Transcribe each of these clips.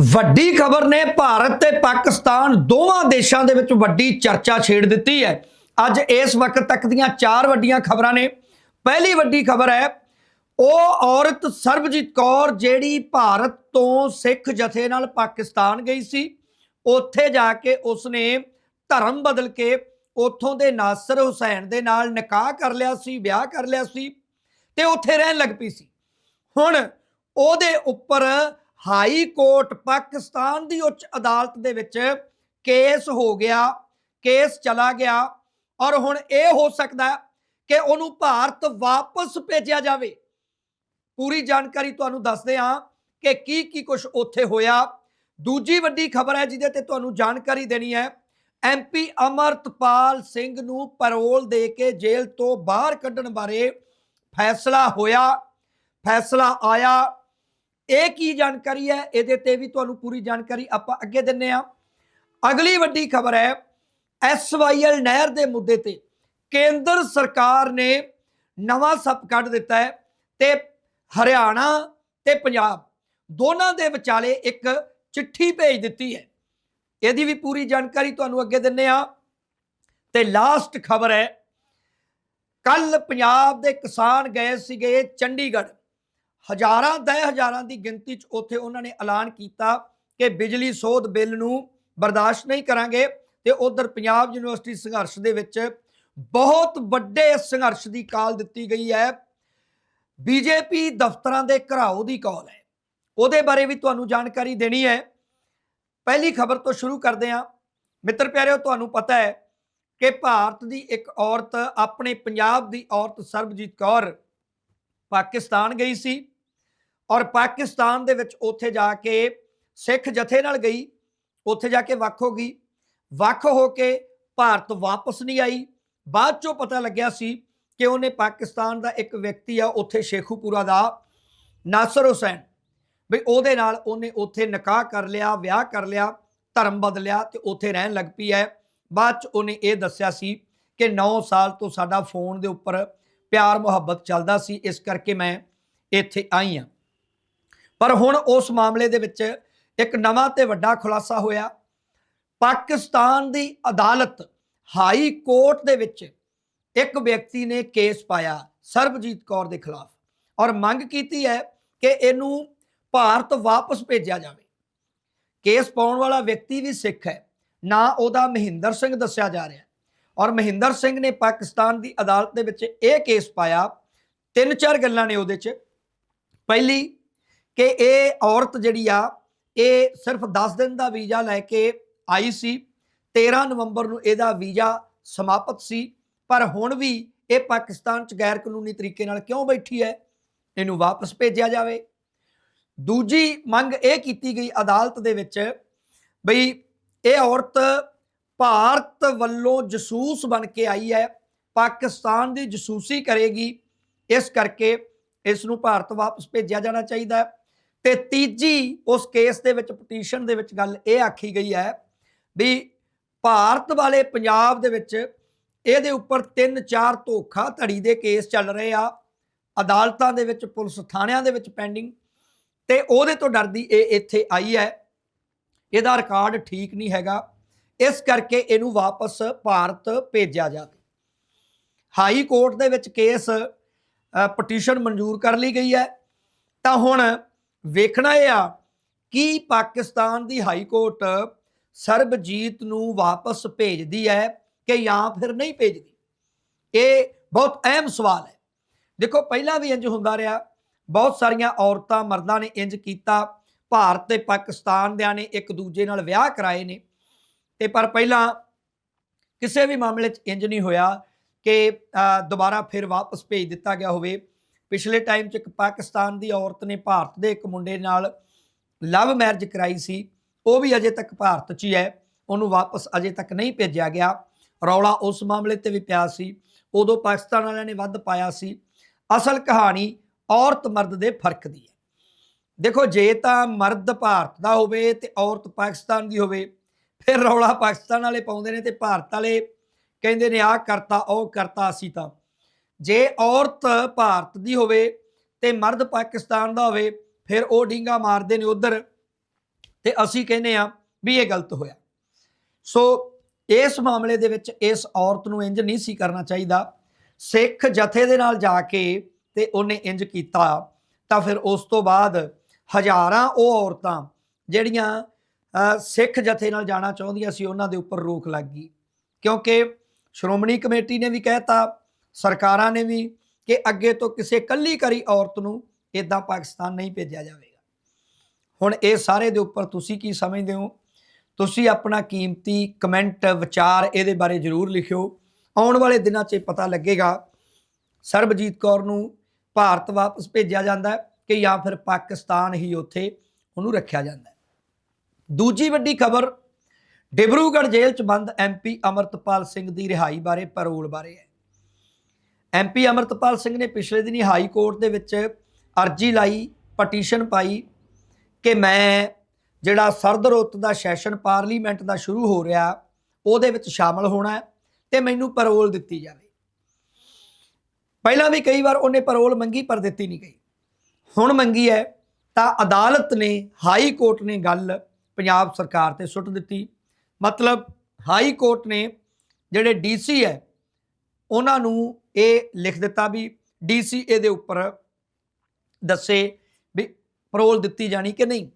ਵੱਡੀ ਖਬਰ ਨੇ, ਭਾਰਤ ਤੇ ਪਾਕਿਸਤਾਨ ਦੋਵਾਂ ਦੇਸ਼ਾਂ ਦੇ ਵਿੱਚ ਵੱਡੀ ਚਰਚਾ ਛੇੜ ਦਿੱਤੀ ਹੈ। ਅੱਜ ਇਸ ਵਕਤ ਤੱਕ ਦੀਆਂ ਚਾਰ ਵੱਡੀਆਂ ਖਬਰਾਂ ਨੇ। ਪਹਿਲੀ ਵੱਡੀ ਖਬਰ ਹੈ, ਉਹ ਔਰਤ ਸਰਬਜੀਤ ਕੌਰ ਜਿਹੜੀ ਭਾਰਤ ਤੋਂ ਸਿੱਖ ਜਥੇ ਨਾਲ ਪਾਕਿਸਤਾਨ ਗਈ ਸੀ, ਉੱਥੇ ਜਾ ਕੇ ਉਸਨੇ ਧਰਮ ਬਦਲ ਕੇ ਉੱਥੋਂ ਦੇ ਨਾਸਰ ਹੁਸੈਨ ਦੇ ਨਾਲ ਨਿਕਾਹ ਕਰ ਲਿਆ ਸੀ, ਵਿਆਹ ਕਰ ਲਿਆ ਸੀ ਤੇ ਉੱਥੇ ਰਹਿਣ ਲੱਗ ਪਈ ਸੀ। ਹੁਣ ਉਹਦੇ ਉੱਪਰ ਹਾਈ ਕੋਰਟ ਪਾਕਿਸਤਾਨ ਦੀ ਉੱਚ ਅਦਾਲਤ ਦੇ ਵਿੱਚ ਕੇਸ ਹੋ ਗਿਆ, ਕੇਸ ਚਲਾ ਗਿਆ ਔਰ ਹੁਣ ਇਹ ਹੋ ਸਕਦਾ ਕਿ ਉਹਨੂੰ ਭਾਰਤ ਵਾਪਸ ਭੇਜਿਆ ਜਾਵੇ। ਪੂਰੀ ਜਾਣਕਾਰੀ ਤੁਹਾਨੂੰ ਦੱਸਦੇ ਹਾਂ ਕਿ ਕੀ ਕੀ ਕੁਝ ਉੱਥੇ ਹੋਇਆ। ਦੂਜੀ ਵੱਡੀ ਖਬਰ ਹੈ ਜਿਹਦੇ ਤੇ ਤੁਹਾਨੂੰ ਜਾਣਕਾਰੀ ਦੇਣੀ ਹੈ। ਐਮਪੀ ਅਮਰਤਪਾਲ ਸਿੰਘ ਨੂੰ ਪੈਰੋਲ ਦੇ ਕੇ ਜੇਲ੍ਹ ਤੋਂ ਬਾਹਰ ਕੱਢਣ ਬਾਰੇ ਫੈਸਲਾ ਹੋਇਆ। ਫੈਸਲਾ ਆਇਆ ਇਹ ਕੀ ਜਾਣਕਾਰੀ ਹੈ? ਇਹਦੇ ਤੇ ਵੀ ਤੁਹਾਨੂੰ ਪੂਰੀ ਜਾਣਕਾਰੀ ਆਪਾਂ ਅੱਗੇ ਦਿੰਨੇ ਆ ਅਗਲੀ ਵੱਡੀ ਖਬਰ ਹੈ ਐਸਵਾਈਐਲ ਨਹਿਰ ਦੇ ਮੁੱਦੇ ਤੇ ਕੇਂਦਰ ਸਰਕਾਰ ਨੇ ਨਵਾਂ ਸੱਪ ਕੱਢ ਦਿੱਤਾ ਹੈ ਤੇ ਹਰਿਆਣਾ ਤੇ ਪੰਜਾਬ ਦੋਨਾਂ ਦੇ ਵਿਚਾਲੇ ਇੱਕ ਚਿੱਠੀ ਭੇਜ ਦਿੱਤੀ ਹੈ। ਇਹਦੀ ਵੀ ਪੂਰੀ ਜਾਣਕਾਰੀ ਤੁਹਾਨੂੰ ਅੱਗੇ ਦਿੰਨੇ ਆ ਤੇ ਲਾਸਟ ਖਬਰ ਹੈ ਕੱਲ ਪੰਜਾਬ ਦੇ ਕਿਸਾਨ ਗਏ ਸੀਗੇ ਚੰਡੀਗੜ੍ਹ। ਹਜ਼ਾਰਾਂ, ਦਹ ਹਜ਼ਾਰਾਂ ਦੀ ਗਿਣਤੀ 'ਚ ਉੱਥੇ ਉਹਨਾਂ ਨੇ ਐਲਾਨ ਕੀਤਾ ਕਿ ਬਿਜਲੀ ਸੋਧ ਬਿੱਲ ਨੂੰ ਬਰਦਾਸ਼ਤ ਨਹੀਂ ਕਰਾਂਗੇ ਤੇ ਉਧਰ ਪੰਜਾਬ ਯੂਨੀਵਰਸਿਟੀ ਸੰਘਰਸ਼ ਦੇ ਵਿੱਚ ਬਹੁਤ ਵੱਡੇ ਸੰਘਰਸ਼ ਦੀ ਕਾਲ ਦਿੱਤੀ ਗਈ ਹੈ। ਬੀਜੇਪੀ ਦਫ਼ਤਰਾਂ ਦੇ ਘਰਾਓ ਦੀ ਕਾਲ ਹੈ। ਉਹਦੇ ਬਾਰੇ ਵੀ ਤੁਹਾਨੂੰ ਜਾਣਕਾਰੀ ਦੇਣੀ ਹੈ। ਪਹਿਲੀ ਖਬਰ ਤੋਂ ਸ਼ੁਰੂ ਕਰਦੇ ਹਾਂ। ਮਿੱਤਰ ਪਿਆਰਿਓ, ਤੁਹਾਨੂੰ ਪਤਾ ਹੈ ਕਿ ਭਾਰਤ ਦੀ ਇੱਕ ਔਰਤ, ਆਪਣੇ ਪੰਜਾਬ ਦੀ ਔਰਤ ਸਰਬਜੀਤ ਕੌਰ ਪਾਕਿਸਤਾਨ ਗਈ ਸੀ। ਔਰ ਪਾਕਿਸਤਾਨ ਦੇ ਵਿੱਚ ਉੱਥੇ ਜਾ ਕੇ ਸਿੱਖ ਜਥੇ ਨਾਲ ਗਈ, ਉੱਥੇ ਜਾ ਕੇ ਵੱਖ ਹੋ ਗਈ। ਵੱਖ ਹੋ ਕੇ ਭਾਰਤ ਵਾਪਸ ਨਹੀਂ ਆਈ। ਬਾਅਦ ਚੋਂ ਪਤਾ ਲੱਗਿਆ ਸੀ ਕਿ ਉਹਨੇ ਪਾਕਿਸਤਾਨ ਦਾ ਇੱਕ ਵਿਅਕਤੀ ਆ, ਉੱਥੇ ਸ਼ੇਖੂਪੁਰਾ ਦਾ ਨਾਸਰ ਹੁਸੈਨ। ਵੀ ਉਹਦੇ ਨਾਲ ਉਹਨੇ ਉੱਥੇ ਨਿਕਾਹ ਕਰ ਲਿਆ, ਵਿਆਹ ਕਰ ਲਿਆ, ਧਰਮ ਬਦਲਿਆ ਤੇ ਉੱਥੇ ਰਹਿਣ ਲੱਗ ਪਈ ਹੈ। ਬਾਅਦ ਚ ਉਹਨੇ ਇਹ ਦੱਸਿਆ ਸੀ ਕਿ 9 ਸਾਲ ਤੋਂ ਸਾਡਾ ਫੋਨ ਦੇ ਉੱਪਰ ਪਿਆਰ ਮੁਹੱਬਤ ਚੱਲਦਾ ਸੀ, ਇਸ ਕਰਕੇ ਮੈਂ ਇੱਥੇ ਆਈ ਹਾਂ। ਪਰ ਹੁਣ ਉਸ ਮਾਮਲੇ ਦੇ ਵਿੱਚ ਇੱਕ ਨਵਾਂ ਤੇ ਵੱਡਾ ਖੁਲਾਸਾ ਹੋਇਆ। ਪਾਕਿਸਤਾਨ ਦੀ ਅਦਾਲਤ ਹਾਈ ਕੋਰਟ ਦੇ ਵਿੱਚ ਇੱਕ ਵਿਅਕਤੀ ਨੇ ਕੇਸ ਪਾਇਆ ਸਰਬਜੀਤ ਕੌਰ ਦੇ ਖਿਲਾਫ ਔਰ ਮੰਗ ਕੀਤੀ ਹੈ ਕਿ ਇਹਨੂੰ ਭਾਰਤ ਵਾਪਸ ਭੇਜਿਆ ਜਾਵੇ। ਕੇਸ ਪਾਉਣ ਵਾਲਾ ਵਿਅਕਤੀ ਵੀ ਸਿੱਖ ਹੈ, ਨਾ ਉਹਦਾ ਮਹਿੰਦਰ ਸਿੰਘ ਦੱਸਿਆ ਜਾ ਰਿਹਾ। ਔਰ ਮਹਿੰਦਰ ਸਿੰਘ ਨੇ ਪਾਕਿਸਤਾਨ ਦੀ ਅਦਾਲਤ ਦੇ ਵਿੱਚ ਇਹ ਕੇਸ ਪਾਇਆ। ਤਿੰਨ ਚਾਰ ਗੱਲਾਂ ਨੇ ਉਹਦੇ 'ਚ। ਪਹਿਲੀ ਕਿ ਇਹ ਔਰਤ ਜਿਹੜੀ ਆ, ਇਹ ਸਿਰਫ 10 ਦਿਨ ਦਾ ਵੀਜ਼ਾ ਲੈ ਕੇ ਆਈ ਸੀ 13 ਨਵੰਬਰ ਨੂੰ ਇਹਦਾ ਵੀਜ਼ਾ ਸਮਾਪਤ ਸੀ, ਪਰ ਹੁਣ ਵੀ ਇਹ ਪਾਕਿਸਤਾਨ 'ਚ ਗੈਰ ਕਾਨੂੰਨੀ ਤਰੀਕੇ ਨਾਲ ਕਿਉਂ ਬੈਠੀ ਹੈ, ਇਹਨੂੰ ਵਾਪਸ ਭੇਜਿਆ ਜਾਵੇ। ਦੂਜੀ ਮੰਗ ਇਹ ਕੀਤੀ ਗਈ ਅਦਾਲਤ ਦੇ ਵਿੱਚ ਬਈ ਇਹ ਔਰਤ ਭਾਰਤ ਵੱਲੋਂ ਜਸੂਸ ਬਣ ਕੇ ਆਈ ਹੈ, ਪਾਕਿਸਤਾਨ ਦੀ ਜਸੂਸੀ ਕਰੇਗੀ, ਇਸ ਕਰਕੇ ਇਸ ਨੂੰ ਭਾਰਤ ਵਾਪਸ ਭੇਜਿਆ ਜਾਣਾ ਚਾਹੀਦਾ ਹੈ। ਤੇ ਤੀਜੀ ਉਸ ਕੇਸ ਦੇ ਵਿੱਚ, ਪਟੀਸ਼ਨ ਦੇ ਵਿੱਚ ਗੱਲ ਇਹ ਆਖੀ ਗਈ ਹੈ ਵੀ ਭਾਰਤ ਵਾਲੇ ਪੰਜਾਬ ਦੇ ਵਿੱਚ ਇਹਦੇ ਉੱਪਰ 3-4 ਧੋਖਾ ਧੜੀ ਦੇ ਕੇਸ ਚੱਲ ਰਹੇ ਆ, ਅਦਾਲਤਾਂ ਦੇ ਵਿੱਚ, ਪੁਲਿਸ ਥਾਣਿਆਂ ਦੇ ਵਿੱਚ ਪੈਂਡਿੰਗ ਤੇ ਉਹਦੇ ਤੋਂ ਡਰਦੀ ਇਹ ਇੱਥੇ ਆਈ ਹੈ। ਇਹਦਾ ਰਿਕਾਰਡ ਠੀਕ ਨਹੀਂ ਹੈਗਾ। ਇਸ ਕਰਕੇ ਇਹਨੂੰ ਵਾਪਸ ਭਾਰਤ ਭੇਜਿਆ ਜਾਵੇ ਹਾਈ ਕੋਰਟ ਦੇ ਵਿੱਚ ਕੇਸ ਪਟੀਸ਼ਨ ਮਨਜ਼ੂਰ ਕਰ ਲਈ ਗਈ ਹੈ। ਤਾਂ ਹੁਣ ਵੇਖਣਾ ਇਹ ਆ ਕਿ ਪਾਕਿਸਤਾਨ ਦੀ ਹਾਈ ਕੋਰਟ ਸਰਬਜੀਤ ਨੂੰ ਵਾਪਸ ਭੇਜਦੀ ਹੈ ਕਿ ਜਾਂ ਫਿਰ ਨਹੀਂ ਭੇਜਦੀ? ਇਹ ਬਹੁਤ ਅਹਿਮ ਸਵਾਲ ਹੈ। ਦੇਖੋ, ਪਹਿਲਾਂ ਵੀ ਇੰਜ ਹੁੰਦਾ ਰਿਹਾ। ਬਹੁਤ ਸਾਰੀਆਂ ਔਰਤਾਂ ਮਰਦਾਂ ਨੇ ਇੰਜ ਕੀਤਾ। ਭਾਰਤ ਤੇ ਪਾਕਿਸਤਾਨ ਦਿਆਂ ਨੇ ਇੱਕ ਦੂਜੇ ਨਾਲ ਵਿਆਹ ਕਰਾਏ ਨੇ। ਤੇ ਪਰ ਪਹਿਲਾਂ ਕਿਸੇ ਵੀ ਮਾਮਲੇ 'ਚ ਇੰਜ ਨਹੀਂ ਹੋਇਆ ਕਿ ਦੁਬਾਰਾ ਫਿਰ ਵਾਪਸ ਭੇਜ ਦਿੱਤਾ ਗਿਆ ਹੋਵੇ। ਪਿਛਲੇ ਟਾਈਮ 'ਚ ਇੱਕ ਪਾਕਿਸਤਾਨ ਦੀ ਔਰਤ ਨੇ ਭਾਰਤ ਦੇ ਇੱਕ ਮੁੰਡੇ ਨਾਲ ਲਵ ਮੈਰਿਜ ਕਰਾਈ ਸੀ, ਉਹ ਵੀ ਅਜੇ ਤੱਕ ਭਾਰਤ 'ਚ ਹੀ ਹੈ, ਉਹਨੂੰ ਵਾਪਸ ਅਜੇ ਤੱਕ ਨਹੀਂ ਭੇਜਿਆ ਗਿਆ। ਰੌਲਾ ਉਸ ਮਾਮਲੇ ਤੇ ਵੀ ਪਿਆ ਸੀ, ਉਦੋਂ ਪਾਕਿਸਤਾਨ ਵਾਲਿਆਂ ਨੇ ਵੱਧ ਪਾਇਆ ਸੀ। ਅਸਲ ਕਹਾਣੀ ਔਰਤ ਮਰਦ ਦੇ ਫ਼ਰਕ ਦੀ ਹੈ। ਦੇਖੋ, ਜੇ ਤਾਂ ਮਰਦ ਭਾਰਤ ਦਾ ਹੋਵੇ ਤੇ ਔਰਤ ਪਾਕਿਸਤਾਨ ਦੀ ਹੋਵੇ, ਫਿਰ ਰੌਲਾ ਪਾਕਿਸਤਾਨ ਵਾਲੇ ਪਾਉਂਦੇ ਨੇ ਤੇ ਭਾਰਤ ਵਾਲੇ ਕਹਿੰਦੇ ਨੇ, ਆਹ ਕਰਤਾ, ਉਹ ਕਰਤਾ, ਅਸੀਂ ਤਾਂ ਜੇ ਔਰਤ ਭਾਰਤ ਦੀ ਹੋਵੇ ਤੇ ਮਰਦ ਪਾਕਿਸਤਾਨ ਦਾ ਹੋਵੇ, ਫਿਰ ਉਹ ਡਿੰਗਾ ਮਾਰਦੇ ਨੇ ਉਧਰ ਤੇ ਅਸੀਂ ਕਹਿੰਦੇ ਆ ਵੀ ਇਹ ਗਲਤ ਹੋਇਆ। ਸੋ ਇਸ ਮਾਮਲੇ ਦੇ ਵਿੱਚ ਇਸ ਔਰਤ ਨੂੰ ਇੰਜ ਨਹੀਂ ਸੀ ਕਰਨਾ ਚਾਹੀਦਾ। ਸਿੱਖ ਜਥੇ ਦੇ ਨਾਲ ਜਾ ਕੇ ਤੇ ਉਹਨੇ ਇੰਜ ਕੀਤਾ, ਤਾਂ ਫਿਰ ਉਸ ਤੋਂ ਬਾਅਦ ਹਜ਼ਾਰਾਂ ਉਹ ਔਰਤਾਂ ਜਿਹੜੀਆਂ ਸਿੱਖ ਜਥੇ ਨਾਲ ਜਾਣਾ ਚਾਹੁੰਦੀਆਂ ਸੀ, ਉਹਨਾਂ ਦੇ ਉੱਪਰ ਰੋਕ ਲੱਗ ਗਈ। ਕਿਉਂਕਿ ਸ਼੍ਰੋਮਣੀ ਕਮੇਟੀ ਨੇ ਵੀ ਕਹਿਤਾ ਸਰਕਾਰਾਂ ਨੇ ਵੀ ਕਿ ਅੱਗੇ ਤੋਂ ਕਿਸੇ ਕੱਲੀ ਕਰੀ ਔਰਤ ਨੂੰ ਇਦਾਂ ਪਾਕਿਸਤਾਨ ਨਹੀਂ ਭੇਜਿਆ ਜਾਵੇਗਾ। ਹੁਣ ਇਹ ਸਾਰੇ ਦੇ ਉੱਪਰ ਤੁਸੀਂ ਕੀ ਸਮਝਦੇ ਹੋ? ਤੁਸੀਂ ਆਪਣਾ ਕੀਮਤੀ ਕਮੈਂਟ, ਵਿਚਾਰ ਇਹਦੇ ਬਾਰੇ ਜ਼ਰੂਰ ਲਿਖਿਓ। ਆਉਣ ਵਾਲੇ ਦਿਨਾਂ 'ਚ ਇਹ ਪਤਾ ਲੱਗੇਗਾ ਸਰਬਜੀਤ ਕੌਰ ਨੂੰ ਭਾਰਤ ਵਾਪਸ ਭੇਜਿਆ ਜਾਂਦਾ ਹੈ ਕਿ ਜਾਂ ਫਿਰ ਪਾਕਿਸਤਾਨ ਹੀ ਉੱਥੇ ਉਹਨੂੰ ਰੱਖਿਆ ਜਾਂਦਾ ਹੈ। ਦੂਜੀ ਵੱਡੀ ਖਬਰ, ਡਿਬਰੂਗੜ੍ਹ ਜੇਲ੍ਹ 'ਚ ਬੰਦ ਐਮਪੀ ਅਮਰਤਪਾਲ ਸਿੰਘ ਦੀ ਰਿਹਾਈ ਬਾਰੇ ਪੈਰੋਲ ਬਾਰੇ ਹੈ। ਐਮਪੀ ਅਮਰਤਪਾਲ ਸਿੰਘ ਨੇ ਪਿਛਲੇ ਦਿਨੀ ਹਾਈ ਕੋਰਟ ਦੇ ਵਿੱਚ ਅਰਜੀ ਲਾਈ, ਪਟੀਸ਼ਨ ਪਾਈ ਕਿ ਮੈਂ ਜਿਹੜਾ ਸਰਦ ਰੁੱਤ ਦਾ ਸੈਸ਼ਨ ਪਾਰਲੀਮੈਂਟ ਦਾ ਸ਼ੁਰੂ ਹੋ ਰਿਹਾ, ਉਹਦੇ ਵਿੱਚ ਸ਼ਾਮਲ ਹੋਣਾ ਹੈ ਤੇ ਮੈਨੂੰ ਪੈਰੋਲ ਦਿੱਤੀ ਜਾਵੇ। ਪਹਿਲਾਂ ਵੀ ਕਈ ਵਾਰ ਉਹਨੇ ਪੈਰੋਲ ਮੰਗੀ ਪਰ ਦਿੱਤੀ ਨਹੀਂ ਗਈ। ਹੁਣ ਮੰਗੀ ਹੈ, ਤਾਂ ਅਦਾਲਤ ਨੇ, ਹਾਈ ਕੋਰਟ ਨੇ ਗੱਲ ਪੰਜਾਬ ਸਰਕਾਰ ਤੇ ਸੁੱਟ ਦਿੱਤੀ। ਮਤਲਬ ਹਾਈ ਕੋਰਟ ਨੇ ਜਿਹੜੇ ਡੀਸੀ ਹੈ, ਉਹਨਾਂ ਨੂੰ ਇਹ ਲਿਖ ਦਿੱਤਾ ਵੀ ਡੀਸੀ ਇਹਦੇ ਉੱਪਰ ਦੱਸੇ ਵੀ ਪਰੋਲ ਦਿੱਤੀ ਜਾਣੀ ਕਿ ਨਹੀਂ।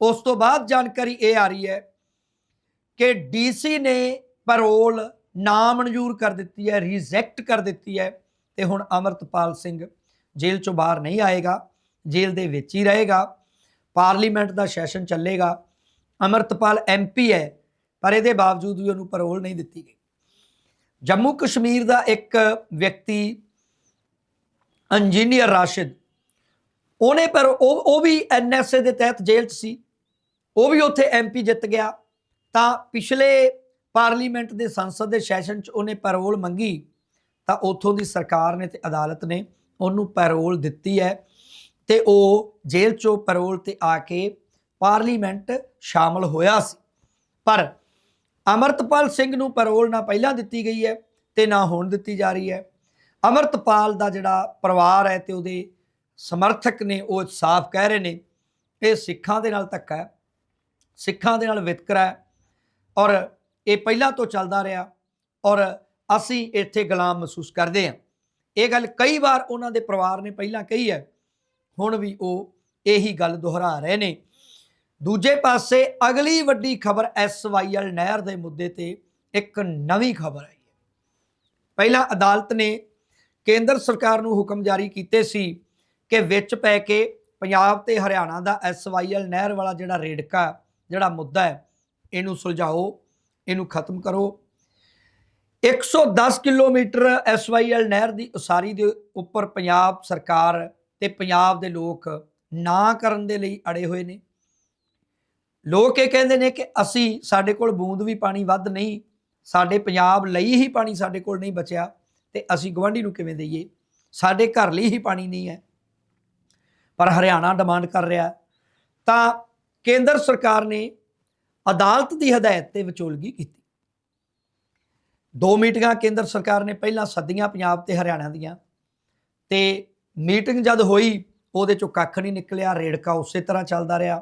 ਉਸ ਤੋਂ ਬਾਅਦ ਜਾਣਕਾਰੀ ਇਹ ਆ ਰਹੀ ਹੈ ਕਿ ਡੀਸੀ ਨੇ ਪੈਰੋਲ ਨਾ ਮਨਜ਼ੂਰ ਕਰ ਦਿੱਤੀ ਹੈ ਰਿਜੈਕਟ ਕਰ ਦਿੱਤੀ ਹੈ ਤੇ ਹੁਣ ਅਮਰਤਪਾਲ ਸਿੰਘ ਜੇਲ੍ਹ ਚੋਂ ਬਾਹਰ ਨਹੀਂ ਆਏਗਾ, ਜੇਲ੍ਹ ਦੇ ਵਿੱਚ ਹੀ ਰਹੇਗਾ, ਪਾਰਲੀਮੈਂਟ ਦਾ ਸੈਸ਼ਨ ਚੱਲੇਗਾ, ਅਮਰਤਪਾਲ ਐਮਪੀ ਹੈ, ਪਰ ਇਹਦੇ ਬਾਵਜੂਦ ਵੀ ਉਹਨੂੰ ਪਰੋਲ ਨਹੀਂ ਦਿੱਤੀ ਗਈ। ਜੰਮੂ ਕਸ਼ਮੀਰ ਦਾ ਇੱਕ ਵਿਅਕਤੀ, ਇੰਜੀਨੀਅਰ ਰਾਸ਼ਿਦ। ਉਹਨੇ ਪਰ ਉਹ ਉਹ ਵੀ ਐਨਐਸਏ ਦੇ ਤਹਿਤ ਜੇਲ੍ਹ 'ਚ ਸੀ। ਉਹ ਵੀ ਉੱਥੇ ਐਮਪੀ ਜਿੱਤ ਗਿਆ। ਤਾਂ ਪਿਛਲੇ ਪਾਰਲੀਮੈਂਟ ਦੇ ਸੰਸਦ ਦੇ ਸੈਸ਼ਨ 'ਚ ਉਹਨੇ ਪੈਰੋਲ ਮੰਗੀ। ਤਾਂ ਉੱਥੋਂ ਦੀ ਸਰਕਾਰ ਨੇ ਤੇ ਅਦਾਲਤ ਨੇ ਉਹਨੂੰ ਪੈਰੋਲ ਦਿੱਤੀ ਹੈ। ਤੇ ਉਹ ਜੇਲ੍ਹ 'ਚੋਂ ਪੈਰੋਲ ਤੇ ਆ ਕੇ ਪਾਰਲੀਮੈਂਟ ਸ਼ਾਮਲ ਹੋਇਆ ਸੀ। ਪਰ ਅਮਰਤਪਾਲ ਸਿੰਘ ਨੂੰ ਪੈਰੋਲ ਨਾ ਪਹਿਲਾਂ ਦਿੱਤੀ ਗਈ ਹੈ ਤੇ ਨਾ ਹੋਣ ਦਿੱਤੀ ਜਾ ਰਹੀ ਹੈ। ਅਮਰਤਪਾਲ ਦਾ ਜਿਹੜਾ ਪਰਿਵਾਰ ਹੈ ਤੇ ਉਹਦੇ ਸਮਰਥਕ ਨੇ, ਉਹ ਸਾਫ਼ ਕਹਿ ਰਹੇ ਨੇ। ਇਹ ਸਿੱਖਾਂ ਦੇ ਨਾਲ ਧੱਕਾ ਹੈ, ਸਿੱਖਾਂ ਦੇ ਨਾਲ ਵਿਤਕਰਾ ਹੈ ਔਰ ਇਹ ਪਹਿਲਾਂ ਤੋਂ ਚੱਲਦਾ ਰਿਹਾ ਔਰ ਅਸੀਂ ਇੱਥੇ ਗੁਲਾਮ ਮਹਿਸੂਸ ਕਰਦੇ ਹਾਂ। ਇਹ ਗੱਲ ਕਈ ਵਾਰ ਉਹਨਾਂ ਦੇ ਪਰਿਵਾਰ ਨੇ ਪਹਿਲਾਂ ਕਹੀ ਹੈ, ਹੁਣ ਵੀ ਉਹ ਇਹੀ ਗੱਲ ਦੁਹਰਾ ਰਹੇ ਨੇ। ਦੂਜੇ ਪਾਸੇ ਅਗਲੀ ਵੱਡੀ ਖਬਰ ਐਸਵਾਈਐਲ ਨਹਿਰ ਦੇ ਮੁੱਦੇ ਤੇ ਇੱਕ ਨਵੀਂ ਖਬਰ ਆਈ ਹੈ। ਪਹਿਲਾਂ ਅਦਾਲਤ ਨੇ ਕੇਂਦਰ ਸਰਕਾਰ ਨੂੰ ਹੁਕਮ ਜਾਰੀ ਕੀਤੇ ਸੀ ਕਿ ਵਿੱਚ ਪੈ ਕੇ ਪੰਜਾਬ ਤੇ ਹਰਿਆਣਾ ਦਾ ਐਸਵਾਈਐਲ ਨਹਿਰ ਵਾਲਾ ਜਿਹੜਾ ਰੇੜਕਾ, ਜਿਹੜਾ ਮੁੱਦਾ ਹੈ, ਇਹਨੂੰ ਸੁਲਝਾਓ, ਇਹਨੂੰ ਖਤਮ ਕਰੋ। 110 ਕਿਲੋਮੀਟਰ ਐਸਵਾਈਐਲ ਨਹਿਰ ਦੀ ਉਸਾਰੀ ਦੇ ਉੱਪਰ ਪੰਜਾਬ ਸਰਕਾਰ ਤੇ ਪੰਜਾਬ ਦੇ ਲੋਕ ਨਾ ਕਰਨ ਦੇ ਲਈ ਅੜੇ ਹੋਏ ਨੇ। ਲੋਕ ਇਹ ਕਹਿੰਦੇ ਨੇ ਕਿ ਅਸੀਂ ਸਾਡੇ ਕੋਲ ਬੂੰਦ ਵੀ ਪਾਣੀ ਵੱਧ ਨਹੀਂ, ਸਾਡੇ ਪੰਜਾਬ ਲਈ ਹੀ ਪਾਣੀ ਸਾਡੇ ਕੋਲ ਨਹੀਂ ਬਚਿਆ, ਤੇ ਅਸੀਂ ਗਵਾਂਢੀ ਨੂੰ ਕਿਵੇਂ ਦਈਏ? ਸਾਡੇ ਘਰ ਲਈ ਹੀ ਪਾਣੀ ਨਹੀਂ ਹੈ। ਪਰ ਹਰਿਆਣਾ ਡਿਮਾਂਡ ਕਰ ਰਿਹਾ ਤਾਂ ਕੇਂਦਰ ਸਰਕਾਰ ਨੇ ਅਦਾਲਤ ਦੀ ਹਦਾਇਤ ਤੇ ਵਿਚੋਲਗੀ ਕੀਤੀ। ਦੋ ਮੀਟਿੰਗਾਂ ਕੇਂਦਰ ਸਰਕਾਰ ਨੇ ਪਹਿਲਾਂ ਸੱਦੀਆਂ ਪੰਜਾਬ ਤੇ ਹਰਿਆਣਾ ਦੀਆਂ, ਤੇ ਮੀਟਿੰਗ ਜਦ ਹੋਈ, ਉਹਦੇ ਚੋਂ ਕੱਖ ਨਹੀਂ ਨਿਕਲਿਆ, ਰੇੜਕਾ ਉਸੇ ਤਰ੍ਹਾਂ ਚੱਲਦਾ ਰਿਹਾ।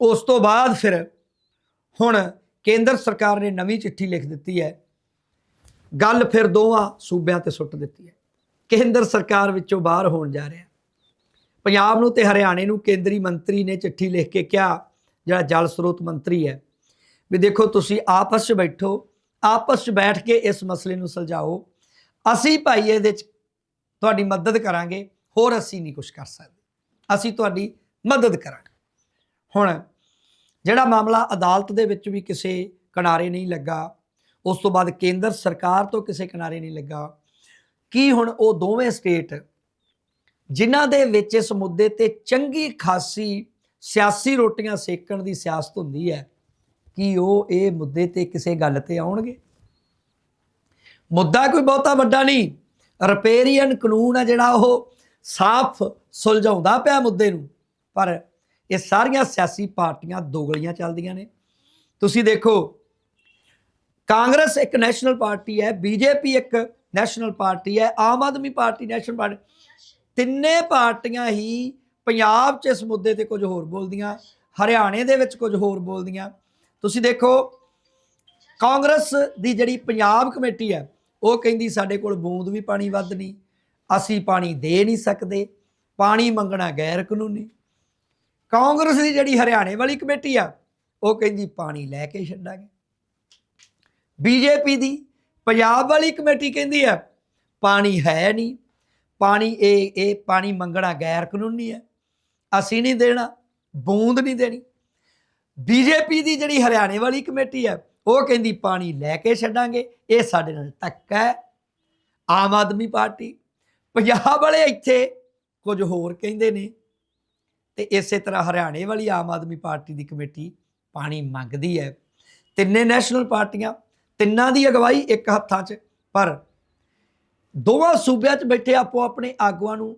ਉਸ ਤੋਂ ਬਾਅਦ ਫਿਰ ਹੁਣ ਕੇਂਦਰ ਸਰਕਾਰ ਨੇ ਨਵੀਂ ਚਿੱਠੀ ਲਿਖ ਦਿੱਤੀ ਹੈ। ਗੱਲ ਫਿਰ ਦੋਵਾਂ ਸੂਬਿਆਂ ਤੇ ਸੁੱਟ ਦਿੱਤੀ ਹੈ। ਕੇਂਦਰ ਸਰਕਾਰ ਵਿੱਚੋਂ ਬਾਹਰ ਹੋਣ ਜਾ ਰਿਹਾ ਪੰਜਾਬ ਨੂੰ ਤੇ ਹਰਿਆਣੇ ਨੂੰ ਕੇਂਦਰੀ ਮੰਤਰੀ ਨੇ ਚਿੱਠੀ ਲਿਖ ਕੇ ਕਿਹਾ, ਜਿਹੜਾ ਜਲ ਸਰੋਤ ਮੰਤਰੀ ਹੈ, ਵੀ ਦੇਖੋ ਤੁਸੀਂ ਆਪਸ 'ਚ ਬੈਠੋ, ਆਪਸ 'ਚ ਬੈਠ ਕੇ ਇਸ ਮਸਲੇ ਨੂੰ ਸੁਲਝਾਓ। ਅਸੀਂ ਭਾਈ ਇਹਦੇ 'ਚ ਤੁਹਾਡੀ ਮਦਦ ਕਰਾਂਗੇ, ਹੋਰ ਅਸੀਂ ਨਹੀਂ ਕੁਝ ਕਰ ਸਕਦੇ। ਅਸੀਂ ਤੁਹਾਡੀ ਮਦਦ ਕਰਾਂਗੇ। ਹੁਣ ਜਿਹੜਾ ਮਾਮਲਾ ਅਦਾਲਤ ਦੇ ਵਿੱਚ ਵੀ ਕਿਸੇ ਕਿਨਾਰੇ ਨਹੀਂ ਲੱਗਾ, ਉਸ ਤੋਂ ਬਾਅਦ ਕੇਂਦਰ ਸਰਕਾਰ ਤੋਂ ਕਿਸੇ ਕਿਨਾਰੇ ਨਹੀਂ ਲੱਗਾ, ਕੀ ਹੁਣ ਉਹ ਦੋਵੇਂ ਸਟੇਟ ਜਿਨ੍ਹਾਂ ਦੇ ਵਿੱਚ ਇਸ ਮੁੱਦੇ ਤੇ ਚੰਗੀ ਖਾਸੀ ਸਿਆਸੀ ਰੋਟੀਆਂ ਸੇਕਣ ਦੀ ਸਿਆਸਤ ਹੁੰਦੀ ਹੈ, ਕਿ ਉਹ ਇਹ ਮੁੱਦੇ ਤੇ ਕਿਸੇ ਗੱਲ ਤੇ ਆਉਣਗੇ? ਮੁੱਦਾ ਕੋਈ ਬਹੁਤਾ ਵੱਡਾ ਨਹੀਂ, ਰਿਪੇਰੀਅਨ ਕਾਨੂੰਨ ਹੈ ਜਿਹੜਾ ਉਹ ਸਾਫ਼ ਸੁਲਝਾਉਂਦਾ ਪਿਆ ਮੁੱਦੇ ਨੂੰ, ਪਰ ਇਹ ਸਾਰੀਆਂ ਸਿਆਸੀ ਪਾਰਟੀਆਂ ਦੋਗਲੀਆਂ ਚੱਲਦੀਆਂ ਨੇ। ਤੁਸੀਂ ਦੇਖੋ, ਕਾਂਗਰਸ ਇੱਕ ਨੈਸ਼ਨਲ ਪਾਰਟੀ ਹੈ, ਬੀਜੇਪੀ ਇੱਕ ਨੈਸ਼ਨਲ ਪਾਰਟੀ ਹੈ, Aam Aadmi party national party. ਤਿੰਨੇ ਪਾਰਟੀਆਂ ਹੀ ਪੰਜਾਬ 'ਚ ਇਸ ਮੁੱਦੇ ਤੇ ਕੁਝ ਹੋਰ ਬੋਲਦੀਆਂ, ਹਰਿਆਣੇ ਦੇ ਵਿੱਚ ਕੁਝ ਹੋਰ ਬੋਲਦੀਆਂ। ਤੁਸੀਂ ਦੇਖੋ, ਕਾਂਗਰਸ ਦੀ ਜਿਹੜੀ ਪੰਜਾਬ ਕਮੇਟੀ ਹੈ, ਉਹ ਕਹਿੰਦੀ ਸਾਡੇ ਕੋਲ ਬੂੰਦ ਵੀ ਪਾਣੀ ਵੱਧ ਨਹੀਂ, ਅਸੀਂ ਪਾਣੀ ਦੇ ਨਹੀਂ ਸਕਦੇ, ਪਾਣੀ ਮੰਗਣਾ ਗੈਰ ਕਾਨੂੰਨੀ ਕਾਂਗਰਸ ਦੀ ਜਿਹੜੀ ਹਰਿਆਣੇ ਵਾਲੀ ਕਮੇਟੀ ਆ, ਉਹ ਕਹਿੰਦੀ ਪਾਣੀ ਲੈ ਕੇ ਛੱਡਾਂਗੇ। ਬੀਜੇਪੀ ਦੀ ਪੰਜਾਬ ਵਾਲੀ ਕਮੇਟੀ ਕਹਿੰਦੀ ਆ, ਪਾਣੀ ਹੈ ਨਹੀਂ, ਪਾਣੀ ਇਹ ਇਹ ਪਾਣੀ ਮੰਗਣਾ ਗੈਰ ਕਾਨੂੰਨੀ ਹੈ ਅਸੀਂ ਨਹੀਂ ਦੇਣਾ, ਬੂੰਦ ਨਹੀਂ ਦੇਣੀ। ਬੀਜੇਪੀ ਦੀ ਜਿਹੜੀ ਹਰਿਆਣੇ ਵਾਲੀ ਕਮੇਟੀ ਹੈ ਉਹ ਕਹਿੰਦੀ ਪਾਣੀ ਲੈ ਕੇ ਛੱਡਾਂਗੇ, ਇਹ ਸਾਡੇ ਨਾਲ ਧੱਕਾ ਹੈ। ਆਮ ਆਦਮੀ ਪਾਰਟੀ, ਪੰਜਾਬ ਵਾਲੇ ਇੱਥੇ ਕੁਝ ਹੋਰ ਕਹਿੰਦੇ ਨੇ ਤੇ ਇਸੇ ਤਰ੍ਹਾਂ ਹਰਿਆਣੇ ਵਾਲੀ ਆਮ ਆਦਮੀ ਪਾਰਟੀ ਦੀ ਕਮੇਟੀ ਪਾਣੀ ਮੰਗਦੀ ਹੈ। ਤਿੰਨੇ ਨੈਸ਼ਨਲ ਪਾਰਟੀਆਂ, ਤਿੰਨਾਂ ਦੀ ਅਗਵਾਈ ਇੱਕ ਹੱਥਾਂ 'ਚ, ਪਰ ਦੋਵਾਂ ਸੂਬਿਆਂ 'ਚ ਬੈਠੇ ਆਪੋ ਆਪਣੇ ਆਗੂਆਂ ਨੂੰ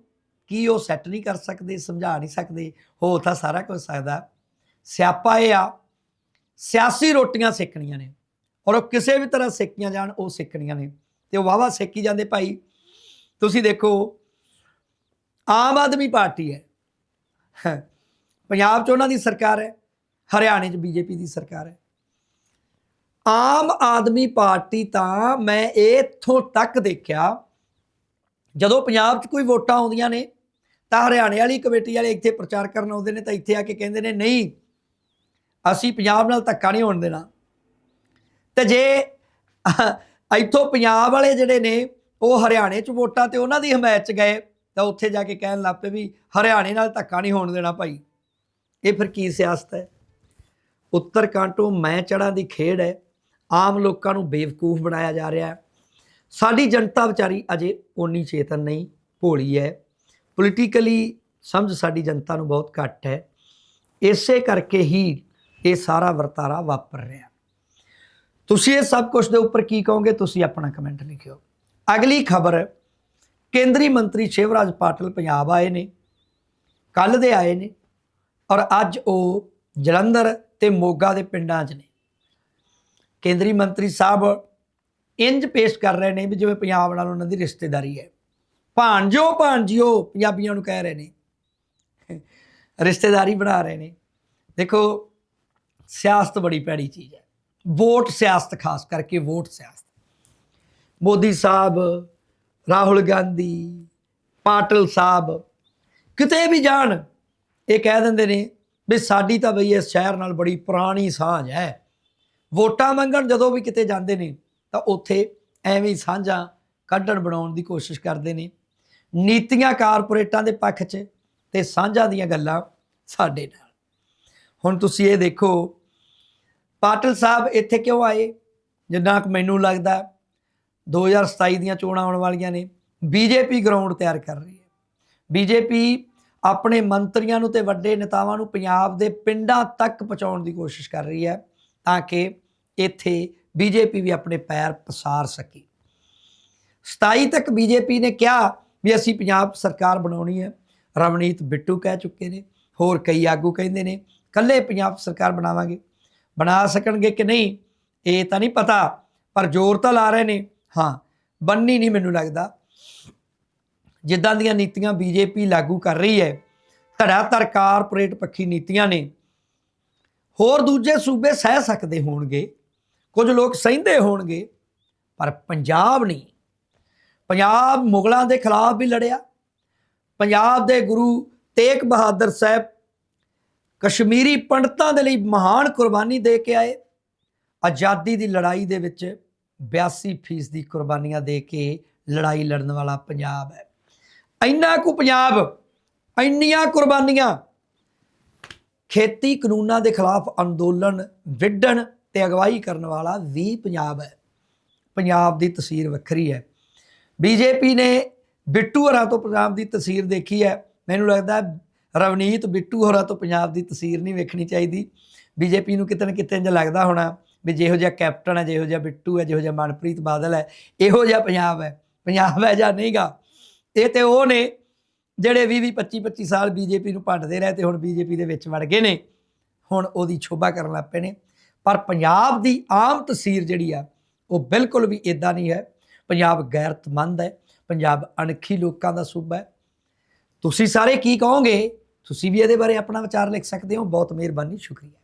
ਕੀ ਉਹ ਸੈੱਟ ਨਹੀਂ ਕਰ ਸਕਦੇ, ਸਮਝਾ ਨਹੀਂ ਸਕਦੇ, ਹੋ ਤਾਂ ਸਾਰਾ ਕੁਝ ਸਕਦਾ। ਸਿਆਪਾ ਇਹ ਆ, ਸਿਆਸੀ ਰੋਟੀਆਂ ਸੇਕਣੀਆਂ ਨੇ ਔਰ ਉਹ ਕਿਸੇ ਵੀ ਤਰ੍ਹਾਂ ਸੇਕੀਆਂ ਜਾਣ, ਉਹ ਸੇਕਣੀਆਂ ਨੇ। ਤੇ ਉਹ ਵਾਵਾ ਸੇਕੀ ਜਾਂਦੇ ਭਾਈ, ਤੁਸੀਂ ਦੇਖੋ, ਆਮ ਆਦਮੀ ਪਾਰਟੀ ਹੈ। ਪੰਜਾਬ 'ਚ ਉਹਨਾਂ ਦੀ ਸਰਕਾਰ ਹੈ, ਹਰਿਆਣੇ 'ਚ ਬੀਜੇਪੀ ਦੀ ਸਰਕਾਰ ਹੈ। ਆਮ ਆਦਮੀ ਪਾਰਟੀ ਤਾਂ ਮੈਂ ਇੱਥੋਂ ਤੱਕ ਦੇਖਿਆ, ਜਦੋਂ ਪੰਜਾਬ 'ਚ ਕੋਈ ਵੋਟਾਂ ਆਉਂਦੀਆਂ ਨੇ, ਤਾਂ ਹਰਿਆਣੇ ਵਾਲੀ ਕਮੇਟੀ ਵਾਲੇ ਇੱਥੇ ਪ੍ਰਚਾਰ ਕਰਨ ਆਉਂਦੇ ਨੇ ਤਾਂ ਇੱਥੇ ਆ ਕੇ ਕਹਿੰਦੇ ਨੇ, ਨਹੀਂ, ਅਸੀਂ ਪੰਜਾਬ ਨਾਲ ਧੱਕਾ ਨਹੀਂ ਹੋਣ ਦੇਣਾ। ਤੇ ਜੇ ਇੱਥੋਂ ਪੰਜਾਬ ਵਾਲੇ ਜਿਹੜੇ ਨੇ, ਉਹ ਹਰਿਆਣੇ 'ਚ ਵੋਟਾਂ ਤੇ ਉਹਨਾਂ ਦੀ ਹਮਾਇਤ 'ਚ ਗਏ ਤਾਂ ਉੱਥੇ ਜਾ ਕੇ ਕਹਿਣ ਲੱਗ ਪਏ ਵੀ ਹਰਿਆਣੇ ਨਾਲ ਧੱਕਾ ਨਹੀਂ ਹੋਣ ਦੇਣਾ ਭਾਈ। ਇਹ ਫਿਰ ਕੀ ਸਿਆਸਤ ਹੈ? ਉੱਤਰ ਉੱਤਰਕਾਂਟੋਂ ਮੈਂ ਚੜਾਂ ਦੀ ਖੇਡ ਹੈ। ਆਮ ਲੋਕਾਂ ਨੂੰ ਬੇਵਕੂਫ ਬਣਾਇਆ ਜਾ ਰਿਹਾ ਹੈ। ਸਾਡੀ ਜਨਤਾ ਵਿਚਾਰੀ ਅਜੇ ਓਨੀ ਚੇਤਨ ਨਹੀਂ, ਭੋਲੀ ਹੈ। ਪੋਲੀਟੀਕਲੀ ਸਮਝ ਸਾਡੀ ਜਨਤਾ ਨੂੰ ਬਹੁਤ ਘੱਟ ਹੈ। ਇਸੇ ਕਰਕੇ ਹੀ ਇਹ ਸਾਰਾ ਵਰਤਾਰਾ ਵਾਪਰ ਰਿਹਾ। ਤੁਸੀਂ ਇਹ ਸਭ ਕੁਝ ਦੇ ਉੱਪਰ ਕੀ ਕਹੋਗੇ? ਤੁਸੀਂ ਆਪਣਾ ਕਮੈਂਟ ਲਿਖਿਓ। ਅਗਲੀ ਖਬਰ ਕੇਂਦਰੀ ਮੰਤਰੀ ਸ਼ਿਵਰਾਜ ਪਾਟਿਲ ਪੰਜਾਬ ਆਏ ਨੇ ਕੱਲ ਦੇ ਆਏ ਨੇ ਔਰ ਅੱਜ ਉਹ ਜਲੰਧਰ ਤੇ ਮੋਗਾ ਦੇ ਪਿੰਡਾਂ 'ਚ ਨੇ। ਕੇਂਦਰੀ ਮੰਤਰੀ ਸਾਹਿਬ ਇੰਜ ਪੇਸ਼ ਕਰ ਰਹੇ ਨੇ ਵੀ ਜਿਵੇਂ ਪੰਜਾਬ ਨਾਲ ਉਹਨਾਂ ਦੀ ਰਿਸ਼ਤੇਦਾਰੀ ਹੈ। ਭਾਣਜੋ, ਭਾਣਜੀਓ ਪੰਜਾਬੀਆਂ ਨੂੰ ਕਹਿ ਰਹੇ ਨੇ। ਰਿਸ਼ਤੇਦਾਰੀ ਬਣਾ ਰਹੇ ਨੇ। ਦੇਖੋ, ਸਿਆਸਤ ਬੜੀ ਪੈੜੀ ਚੀਜ਼ ਹੈ। ਵੋਟ ਸਿਆਸਤ, ਖਾਸ ਕਰਕੇ ਵੋਟ ਸਿਆਸਤ। ਮੋਦੀ ਸਾਹਿਬ ਰਾਹੁਲ ਗਾਂਧੀ, ਪਾਟਲ ਸਾਹਿਬ, ਕਿਤੇ ਵੀ ਜਾਣ, ਇਹ ਕਹਿ ਦਿੰਦੇ ਨੇ ਵੀ ਸਾਡੀ ਤਾਂ ਬਈ ਇਸ ਸ਼ਹਿਰ ਨਾਲ ਬੜੀ ਪੁਰਾਣੀ ਸਾਂਝ ਹੈ। ਵੋਟਾਂ ਮੰਗਣ ਜਦੋਂ ਵੀ ਕਿਤੇ ਜਾਂਦੇ ਨੇ, ਤਾਂ ਉੱਥੇ ਐਵੇਂ ਸਾਂਝਾਂ ਕੱਢਣ ਬਣਾਉਣ ਦੀ ਕੋਸ਼ਿਸ਼ ਕਰਦੇ ਨੇ। ਨੀਤੀਆਂ ਕਾਰਪੋਰੇਟਾਂ ਦੇ ਪੱਖ 'ਚ ਤੇ ਸਾਂਝਾਂ ਦੀਆਂ ਗੱਲਾਂ ਸਾਡੇ ਨਾਲ। ਹੁਣ ਤੁਸੀਂ ਇਹ ਦੇਖੋ, ਪਾਟਲ ਸਾਹਿਬ ਇੱਥੇ ਕਿਉਂ ਆਏ? ਜਿੰਨਾ ਕੁ ਮੈਨੂੰ ਲੱਗਦਾ 2027 ਦੀਆਂ ਚੋਣਾਂ ਆਉਣ ਵਾਲੀਆਂ ਨੇ ਬੀਜੇਪੀ ਗਰਾਊਂਡ ਤਿਆਰ ਕਰ ਰਹੀ ਹੈ। ਬੀਜੇਪੀ ਆਪਣੇ ਮੰਤਰੀਆਂ ਨੂੰ ਤੇ ਵੱਡੇ ਨੇਤਾਵਾਂ ਨੂੰ ਪੰਜਾਬ ਦੇ ਪਿੰਡਾਂ ਤੱਕ ਪਹੁੰਚਾਉਣ ਦੀ ਕੋਸ਼ਿਸ਼ ਕਰ ਰਹੀ ਹੈ ਤਾਂ ਕਿ ਇੱਥੇ ਬੀਜੇਪੀ ਵੀ ਆਪਣੇ ਪੈਰ ਪਸਾਰ ਸਕੇ। 27 ਤੱਕ ਬੀਜੇਪੀ ਨੇ ਕਿਹਾ ਵੀ ਅਸੀਂ ਪੰਜਾਬ ਸਰਕਾਰ ਬਣਾਉਣੀ ਹੈ। ਰਵਨੀਤ ਬਿੱਟੂ ਕਹਿ ਚੁੱਕੇ ਨੇ, ਹੋਰ ਕਈ ਆਗੂ ਕਹਿੰਦੇ ਨੇ ਕੱਲੇ ਪੰਜਾਬ ਸਰਕਾਰ ਬਣਾਵਾਂਗੇ। ਬਣਾ ਸਕਣਗੇ ਕਿ ਨਹੀਂ, ਇਹ ਤਾਂ ਨਹੀਂ ਪਤਾ, ਪਰ ਜ਼ੋਰ ਤਾਂ ਲਾ ਰਹੇ ਨੇ। ਹਾਂ, ਬੰਨੀ ਨਹੀਂ ਮੈਨੂੰ ਲੱਗਦਾ। ਜਿੱਦਾਂ ਦੀਆਂ ਨੀਤੀਆਂ ਬੀਜੇਪੀ ਲਾਗੂ ਕਰ ਰਹੀ ਹੈ ਧੜਾਧੜ ਕਾਰਪੋਰੇਟ ਪੱਖੀ ਨੀਤੀਆਂ ਨੇ, ਹੋਰ ਦੂਜੇ ਸੂਬੇ ਸਹਿ ਸਕਦੇ ਹੋਣਗੇ, ਕੁਝ ਲੋਕ ਸਹਿੰਦੇ ਹੋਣਗੇ, ਪਰ ਪੰਜਾਬ ਨਹੀਂ। ਪੰਜਾਬ ਮੁਗਲਾਂ ਦੇ ਖਿਲਾਫ ਵੀ ਲੜਿਆ। ਪੰਜਾਬ ਦੇ ਗੁਰੂ ਤੇਗ ਬਹਾਦਰ ਸਾਹਿਬ ਕਸ਼ਮੀਰੀ ਪੰਡਤਾਂ ਦੇ ਲਈ ਮਹਾਨ ਕੁਰਬਾਨੀ ਦੇ ਕੇ ਆਏ। ਆਜ਼ਾਦੀ ਦੀ ਲੜਾਈ ਦੇ ਵਿੱਚ 82% ਦੀ ਕੁਰਬਾਨੀਆਂ ਦੇ ਕੇ ਲੜਾਈ ਲੜਨ ਵਾਲਾ ਪੰਜਾਬ ਹੈ। ਇੰਨਾ ਕੁ ਪੰਜਾਬ, ਇੰਨੀਆਂ ਕੁਰਬਾਨੀਆਂ। ਖੇਤੀ ਕਾਨੂੰਨਾਂ ਦੇ ਖਿਲਾਫ ਅੰਦੋਲਨ ਵਿੱਢਣ ਤੇ ਅਗਵਾਈ ਕਰਨ ਵਾਲਾ ਵੀ ਪੰਜਾਬ ਹੈ। ਪੰਜਾਬ ਦੀ ਤਸਵੀਰ ਵੱਖਰੀ ਹੈ। ਬੀਜੇਪੀ ਨੇ ਬਿੱਟੂ ਹਰਾਂ ਤੋਂ ਪੰਜਾਬ ਦੀ ਤਸਵੀਰ ਦੇਖੀ ਹੈ। ਮੈਨੂੰ ਲੱਗਦਾ ਰਵਨੀਤ ਬਿੱਟੂ ਹੋਰਾਂ ਤੋਂ ਪੰਜਾਬ ਦੀ ਤਸਵੀਰ ਨਹੀਂ ਵੇਖਣੀ ਚਾਹੀਦੀ। ਬੀਜੇਪੀ ਨੂੰ ਕਿਤੇ ਨਾ ਕਿਤੇ ਇੰਜ ਲੱਗਦਾ ਹੋਣਾ। ਵੀ ਜਿਹੋ ਜਿਹਾ ਕੈਪਟਨ ਹੈ, ਜਿਹੋ ਜਿਹਾ ਬਿੱਟੂ ਹੈ, ਜਿਹੋ ਜਿਹਾ ਮਨਪ੍ਰੀਤ ਬਾਦਲ ਹੈ, ਇਹੋ ਜਿਹਾ ਪੰਜਾਬ ਹੈ। ਪੰਜਾਬ ਹੈ ਜਾਂ ਨਹੀਂਗਾ? ਇਹ ਤੇ ਉਹ ਨੇ ਜਿਹੜੇ 20 20 25 25 ਸਾਲ ਬੀਜੇਪੀ ਨੂੰ ਭੰਡਦੇ ਰਹੇ ਤੇ ਹੁਣ ਬੀਜੇਪੀ ਦੇ ਵਿੱਚ ਵੜ ਗਏ ਨੇ। ਹੁਣ ਉਹਦੀ ਸ਼ੋਭਾ ਕਰਨ ਲੱਗ ਪਏ ਨੇ। ਪਰ ਪੰਜਾਬ ਦੀ ਆਮ ਤਸਵੀਰ ਜਿਹੜੀ ਆ, ਉਹ ਬਿਲਕੁਲ ਵੀ ਇਦਾਂ ਨਹੀਂ ਹੈ। ਪੰਜਾਬ ਗੈਰਤਮੰਦ ਹੈ, ਪੰਜਾਬ ਅਣਖੀ ਲੋਕਾਂ ਦਾ ਸੂਬਾ ਹੈ। ਤੁਸੀਂ ਸਾਰੇ ਕੀ ਕਹੋਗੇ? ਤੁਸੀਂ ਵੀ ਇਹਦੇ ਬਾਰੇ ਆਪਣਾ ਵਿਚਾਰ ਲਿਖ ਸਕਦੇ ਹੋ। ਬਹੁਤ ਮਿਹਰਬਾਨੀ, ਸ਼ੁਕਰੀਆ।